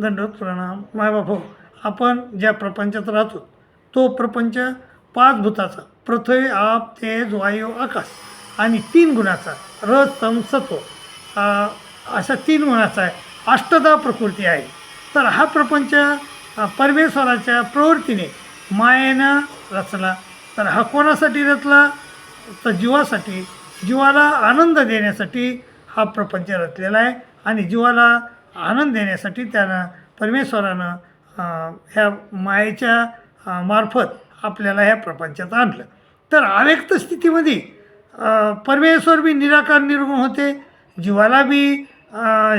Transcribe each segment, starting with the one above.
दंडवत प्रणाम मायबाप हो आपण ज्या प्रपंचात राहतो तो प्रपंच पाच भूताचा पृथ्वी आप तेज वायू आकाश आणि तीन गुणाचा रस तम सत्व अशा तीन गुणाचा आहे अष्टदा प्रकृती आहे. तर हा प्रपंच परमेश्वराच्या प्रवृत्तीने मायेनं रचला. तर हा कोणासाठी रचला? तर जीवासाठी जीवाला आनंद देण्यासाठी हा प्रपंच रचलेला आहे. आणि जीवाला आनंद देण्यासाठी त्यानं परमेश्वरानं ह्या मायेच्या मार्फत आपल्याला ह्या प्रपंचात आणलं. तर अव्यक्त स्थितीमध्ये परमेश्वर बी निराकार निर्गुण होते. जीवाला बी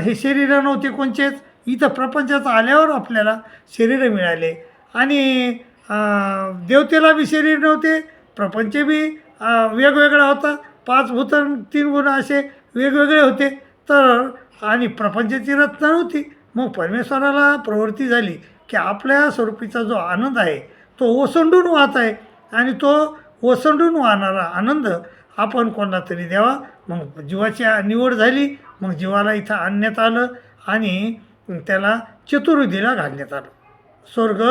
हे शरीरं नव्हते कोणचेच. इथं प्रपंचात आल्यावर आपल्याला शरीर मिळाले. आणि देवतेला बी शरीर नव्हते. प्रपंच बी वेगवेगळा होता. पाच भूत तीन गुण असे वेगवेगळे होते. तर आणि प्रपंचाची रचना नव्हती. मग परमेश्वराला प्रवृत्ती झाली की आपल्या स्वरूपीचा जो आनंद आहे तो ओसंडून वाहत आहे आणि तो ओसंडून वाहणारा आनंद आपण कोणाला तरी द्यावा. मग जीवाची निवड झाली मग जीवाला इथं आणण्यात आलं आणि त्याला चतुर्विधीला घालण्यात आलं. स्वर्ग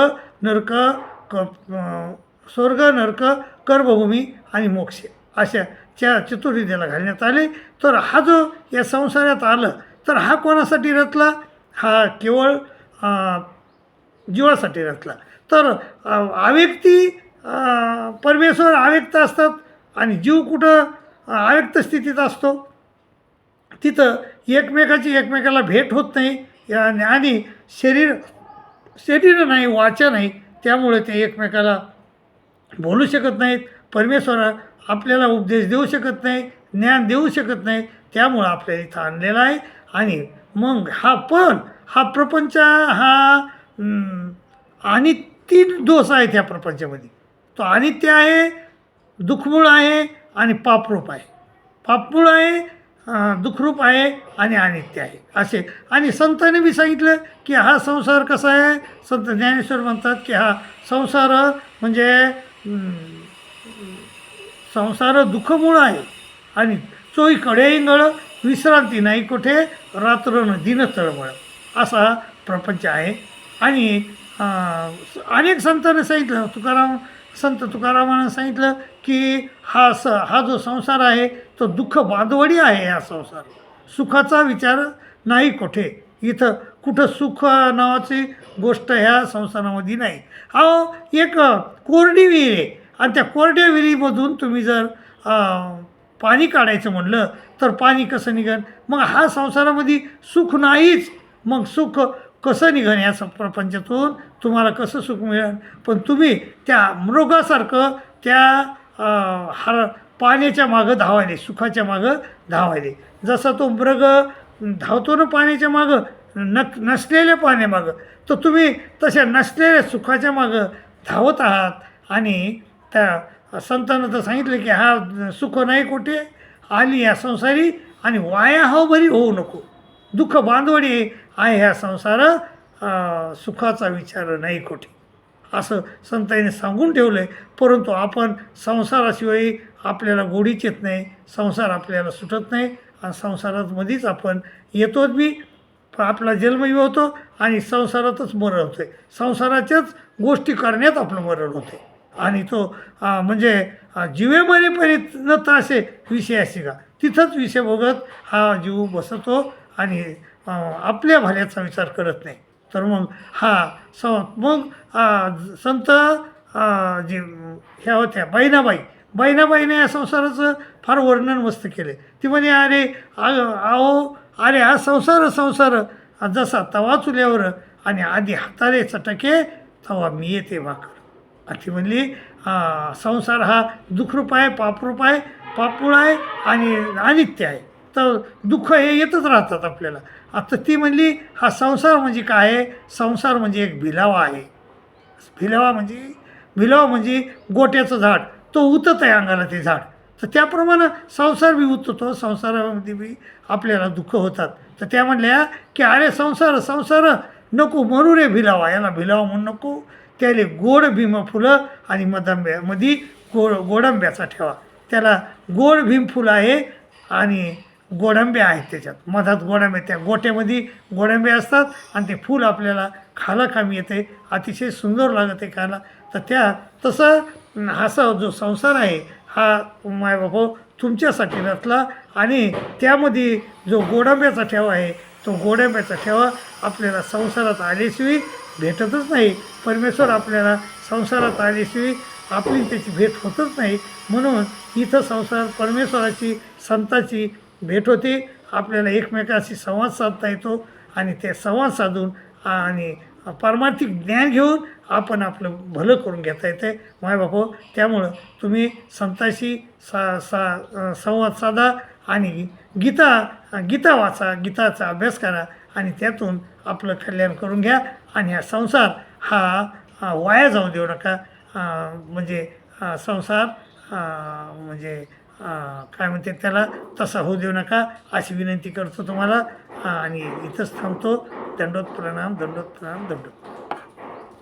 नरक क स्वर्ग नरक कर्मभूमी आणि मोक्ष अशा च्या चतुर्विधीला घालण्यात आले. तर हा जो या संसारात आलं तर हा कोणासाठी रचला? हा केवळ जीवासाठी रचला. तर अं, अव्यक्ती परमेश्वर अव्यक्त असतात आणि जीव कुठं अं, अव्यक्त स्थितीत असतो? तिथं एकमेकाची एकमेकाला भेट होत नाही. या- आणि शरीर शरीर नाही वाचा नाही. त्यामुळे ते एकमेकाला बोलू शकत नाहीत. परमेश्वर आपल्याला उपदेश देऊ शकत नाही ज्ञान देऊ शकत नाही. त्यामुळं आपल्या इथं आणलेला आहे. आणि मग हा पण हा प्रपंच हा आणि तीन दोष आहेत ह्या प्रपंचामध्ये. तो अनित्य आहे दुःखमूळ आहे आणि पापरूप आहे. पापमूळ आहे दुःखरूप आहे आणि अनित्य आहे. असे. आणि संतांनी बी सांगितलं की हा संसार कसा आहे? संत ज्ञानेश्वर म्हणतात की हा संसार म्हणजे संसार दुःखमूळ आहे. आणि चोईकडे इंगळ विश्रांती नाही कुठे रात्र न दिन तळमळ असा प्रपंच आहे. आणि अनेक संतांनी सांगितलं तुकाराम संत तुकारामानं सांगितलं की हा स हा जो संसार आहे तो दुःख बांधवडी आहे हा संसार सुखाचा विचार नाही कुठे. इथं कुठं सुख नावाची गोष्ट ह्या संसारामध्ये नाही. हा एक कोरडी विहीर आहे. आणि त्या कोरड्या विहिरीमधून तुम्ही जर पाणी काढायचं म्हणलं तर पाणी कसं निघन? मग हा संसारामध्ये सुख नाहीच. मग सुख कसं निघन या स- प्रपंचातून? तुम्हाला कसं सुख मिळेल? पण तुम्ही त्या मृगासारखं त्या हर पाण्याच्या मागं धावायले सुखाच्या मागं धावायले. जसा तो मृग धावतो ना पाण्याच्या मागं नक नसलेल्या पाण्यामागं तर तुम्ही तशा नसलेल्या सुखाच्या मागं धावत आहात आणि त्या संतानं तर सांगितलं की हा सुख नाही कुठे आली या संसारी आणि वाया हा बरी होऊ नको. दुःख बांधवडी आहे ह्या संसार सुखाचा विचार नाही कुठे. असं संतांनी सांगून ठेवलं आहे परंतु आपण संसाराशिवाय आपल्याला गोडीच येत नाही संसार आपल्याला सुटत नाही आणि संसारातमध्येच आपण येतोच बी. आपला जन्मही होतो आणि संसारातच मरण होतं आहे संसाराच्याच गोष्टी करण्यात आपलं मरण होते आणि तो म्हणजे जीवेमध्ये जीवे मरेपर्यंत न तासे विषय असे का? तिथंच विषय बघत हा जीव बसतो आणि आपल्या भल्याचा विचार करत नाही. तर मग हा स मग संत जे ह्या होत्या बहिणाबाई बहिणाबाईने या संसाराचं फार वर्णन मस्त केले. ती म्हणे अरे आ- आहो अरे हा संसार संसार. जसा तवा चुल्यावर आणि आधी हाताले चटके तवा मी येते भाकर ती म्हणली संसार हा दुःखरूप आहे पापरूप आहे पापूळ आहे आणि अनित्य आहे तर दुःख हे येतच राहतात आपल्याला. आता ती म्हणली हा संसार म्हणजे काय आहे? संसार म्हणजे एक भिलावा आहे. भिलावा म्हणजे भिलावा म्हणजे गोट्याचं झाड. तो उतत आहे अंगाला ते झाड. तर त्याप्रमाणे संसार बी उततो. संसारामध्ये बी आपल्याला दुःख होतात. तर त्या म्हणल्या की अरे संसार संसार नको म्हणू रे भिलावा. याला भिलावा म्हणू नको. त्याले गोड भीम फुलं आणि मदंब्यामध्ये गोड गोडंब्याचा ठेवा. त्याला गोड भीम फुलं आहे आणि गोडंबे आहेत त्याच्यात. मधात गोडंबे त्या गोट्यामध्ये गोडंबे असतात आणि ते फूल आपल्याला खायला कामी येते अतिशय सुंदर लागत आहे खायला. तर त्या तसं असा जो संसार आहे हा माय बाबा तुमच्यासाठी रचला आणि त्यामध्ये जो गोडंब्याचा ठेवा आहे तो गोडंब्याचा ठेवा आपल्याला संसारात आल्याशिवाय भेटतच नाही. परमेश्वर आपल्याला संसारात आल्याशिवाय आपली त्याची भेट होतच नाही. म्हणून इथं संसार परमेश्वराची संताची भेट होते. आपल्याला एकमेकाशी संवाद साधता येतो आणि ते संवाद साधून आणि पारमार्थिक ज्ञान घेऊन आपण आपलं भलं करून घेता येतं. माय बापो त्यामुळं तुम्ही संताशी सा सा संवाद साधा आणि गीता गीता वाचा गीताचा अभ्यास करा. आणि त्यातून आपलं कल्याण करून घ्या. आणि हा संसार हा वाया जाऊ देऊ नका. म्हणजे संसार म्हणजे काय म्हणते त्याला तसा होऊ देऊ नका अशी विनंती करतो तुम्हाला. आणि इथंच थांबतो. दंडोत प्रणाम दंडोत प्रणाम दंडोत.